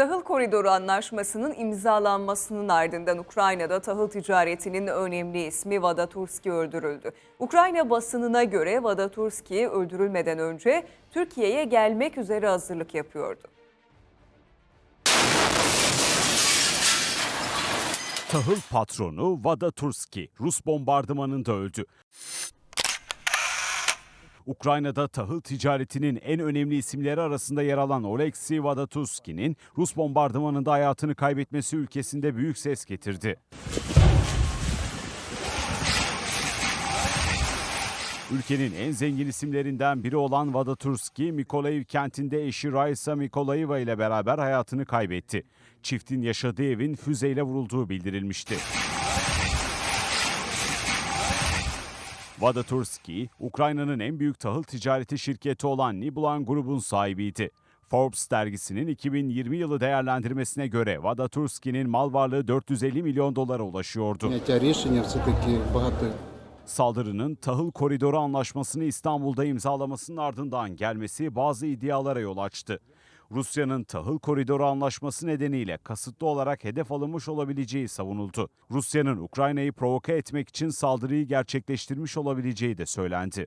Tahıl Koridoru Anlaşması'nın imzalanmasının ardından Ukrayna'da tahıl ticaretinin önemli ismi Vadaturski öldürüldü. Ukrayna basınına göre Vadaturski öldürülmeden önce Türkiye'ye gelmek üzere hazırlık yapıyordu. Tahıl patronu Vada Turski Rus bombardımanında öldü. Ukrayna'da tahıl ticaretinin en önemli isimleri arasında yer alan Oleksiy Vadaturski'nin Rus bombardımanında hayatını kaybetmesi ülkesinde büyük ses getirdi. Ülkenin en zengin isimlerinden biri olan Vadaturski, Mikolayiv kentinde eşi Raisa Mikolayeva ile beraber hayatını kaybetti. Çiftin yaşadığı evin füzeyle vurulduğu bildirilmişti. Vadaturski, Ukrayna'nın en büyük tahıl ticareti şirketi olan Niblan grubun sahibiydi. Forbes dergisinin 2020 yılı değerlendirmesine göre Vadaturski'nin mal varlığı 450 milyon dolara ulaşıyordu. Saldırının tahıl koridoru anlaşmasını İstanbul'da imzalamasının ardından gelmesi bazı iddialara yol açtı. Rusya'nın tahıl koridoru anlaşması nedeniyle kasıtlı olarak hedef alınmış olabileceği savunuldu. Rusya'nın Ukrayna'yı provoke etmek için saldırıyı gerçekleştirmiş olabileceği de söylendi.